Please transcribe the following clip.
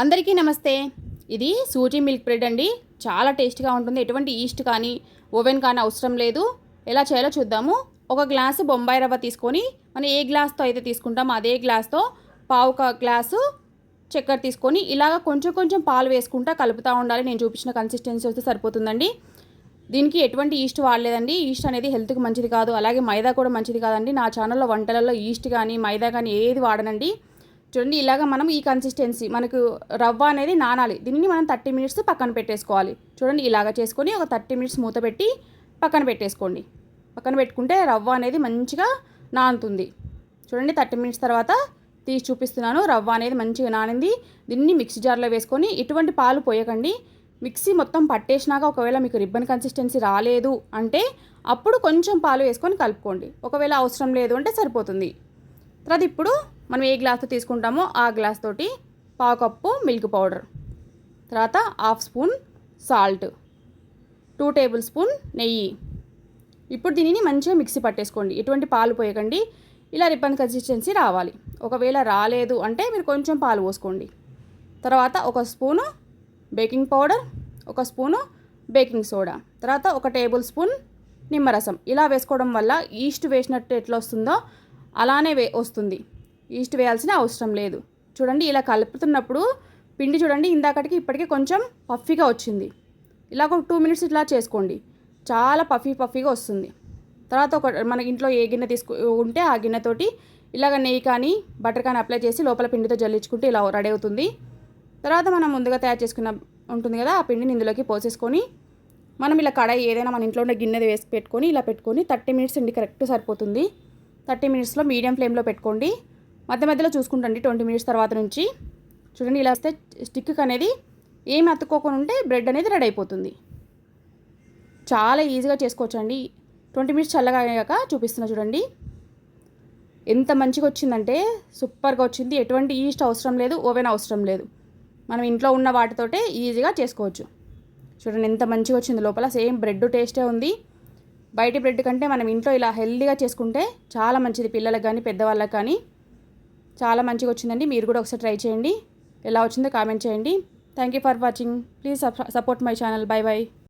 అందరికీ నమస్తే. ఇది సూజీ మిల్క్ బ్రెడ్ అండి. చాలా టేస్ట్గా ఉంటుంది. ఎటువంటి ఈస్ట్ కానీ ఓవెన్ కానీ అవసరం లేదు. ఎలా చేయాలో చూద్దాము. ఒక గ్లాసు బొంబాయి రవ్వ తీసుకొని మనం ఏ గ్లాస్తో అయితే తీసుకుంటామో అదే గ్లాస్తో పావు ఒక గ్లాసు చక్కెర తీసుకొని ఇలాగ కొంచెం కొంచెం పాలు వేసుకుంటా కలుపుతూ ఉండాలి. నేను చూపించిన కన్సిస్టెన్సీ వస్తే సరిపోతుందండి. దీనికి ఎటువంటి ఈస్ట్ వాడలేదండి. ఈస్ట్ అనేది హెల్త్కి మంచిది కాదు. అలాగే మైదా కూడా మంచిది కాదండి. నా ఛానల్లో వంటలలో ఈస్ట్ కానీ మైదా కానీ ఏది వాడనండి. చూడండి ఇలాగ మనం ఈ కన్సిస్టెన్సీ మనకు రవ్వ అనేది నానాలి. దీనిని మనం థర్టీ మినిట్స్ పక్కన పెట్టేసుకోవాలి. చూడండి ఇలాగ చేసుకొని ఒక థర్టీ మినిట్స్ మూత పెట్టి పక్కన పెట్టేసుకోండి. పక్కన పెట్టుకుంటే రవ్వ అనేది మంచిగా నానుతుంది. చూడండి థర్టీ మినిట్స్ తర్వాత తీసి చూపిస్తున్నాను. రవ్వ అనేది మంచిగా నానింది. దీన్ని మిక్సీ జార్లో వేసుకొని ఇటువంటి పాలు పోయకండి. మిక్సీ మొత్తం పట్టేసినాక ఒకవేళ మీకు రిబ్బన్ కన్సిస్టెన్సీ రాలేదు అంటే అప్పుడు కొంచెం పాలు వేసుకొని కలుపుకోండి. ఒకవేళ అవసరం లేదు అంటే సరిపోతుంది. తర్వాత ఇప్పుడు మనం ఏ గ్లాస్తో తీసుకుంటామో ఆ గ్లాస్ తోటి పావు కప్పు మిల్క్ పౌడర్ తర్వాత half spoon salt two tablespoon నెయ్యి. ఇప్పుడు దీనిని మంచిగా మిక్సీ పట్టేసుకోండి. ఎటువంటి పాలు పోయకండి. ఇలా రిబ్బన్ కన్సిస్టెన్సీ రావాలి. ఒకవేళ రాలేదు అంటే మీరు కొంచెం పాలు పోసుకోండి. తర్వాత ఒక స్పూను బేకింగ్ పౌడర్ ఒక స్పూను బేకింగ్ సోడా తర్వాత ఒక టేబుల్ స్పూన్ నిమ్మరసం. ఇలా వేసుకోవడం వల్ల ఈస్ట్ వేసినట్టు ఎట్లా వస్తుందో అలానే వే వస్తుంది. ఈస్ట్ వేయాల్సిన అవసరం లేదు. చూడండి ఇలా కలుపుతున్నప్పుడు పిండి చూడండి ఇందాకటికి ఇప్పటికీ కొంచెం పఫీగా వచ్చింది. ఇలా ఒక టూ మినిట్స్ ఇట్లా చేసుకోండి. చాలా పఫీ పఫీగా వస్తుంది. తర్వాత ఒక మన ఇంట్లో ఏ గిన్నె తీసుకు ఉంటే ఆ గిన్నెతోటి ఇలాగ నెయ్యి కానీ బటర్ కానీ అప్లై చేసి లోపల పిండితో జల్లించుకుంటే ఇలా రెడీ అవుతుంది. తర్వాత మనం ముందుగా తయారు చేసుకున్న ఉంటుంది కదా ఆ పిండిని ఇందులోకి పోసేసుకొని మనం ఇలా కడాయి ఏదైనా మన ఇంట్లో ఉన్న గిన్నెది వేసి పెట్టుకొని ఇలా పెట్టుకొని థర్టీ మినిట్స్ అండి కరెక్ట్ సరిపోతుంది. థర్టీ మినిట్స్లో మీడియం ఫ్లేమ్లో పెట్టుకోండి. మధ్య మధ్యలో చూసుకుంటండి. ట్వంటీ మినిట్స్ తర్వాత నుంచి చూడండి ఇలా వస్తే స్టిక్ అనేది ఏమి అతుక్కోకుండా ఉంటే బ్రెడ్ అనేది రెడీ అయిపోతుంది. చాలా ఈజీగా చేసుకోవచ్చండి. ట్వంటీ మినిట్స్ చల్లగా అయ్యాక చూపిస్తున్నా చూడండి. ఎంత మంచిగా వచ్చిందంటే సూపర్గా వచ్చింది. ఎటువంటి ఈస్ట్ అవసరం లేదు ఓవెన్ అవసరం లేదు. మనం ఇంట్లో ఉన్న వాటితోటే ఈజీగా చేసుకోవచ్చు. చూడండి ఎంత మంచిగా వచ్చింది లోపల. సేమ్ బ్రెడ్ టేస్టే ఉంది. బయట బ్రెడ్ కంటే మనం ఇంట్లో ఇలా హెల్దీగా చేసుకుంటే చాలా మంచిది. పిల్లలకు కానీ పెద్దవాళ్ళకి కానీ. చాలా మంచిగా వచ్చిందండి. మీరు కూడా ఒకసారి ట్రై చేయండి. ఎలా వచ్చిందో కామెంట్ చేయండి. Thank you for watching please support my channel bye bye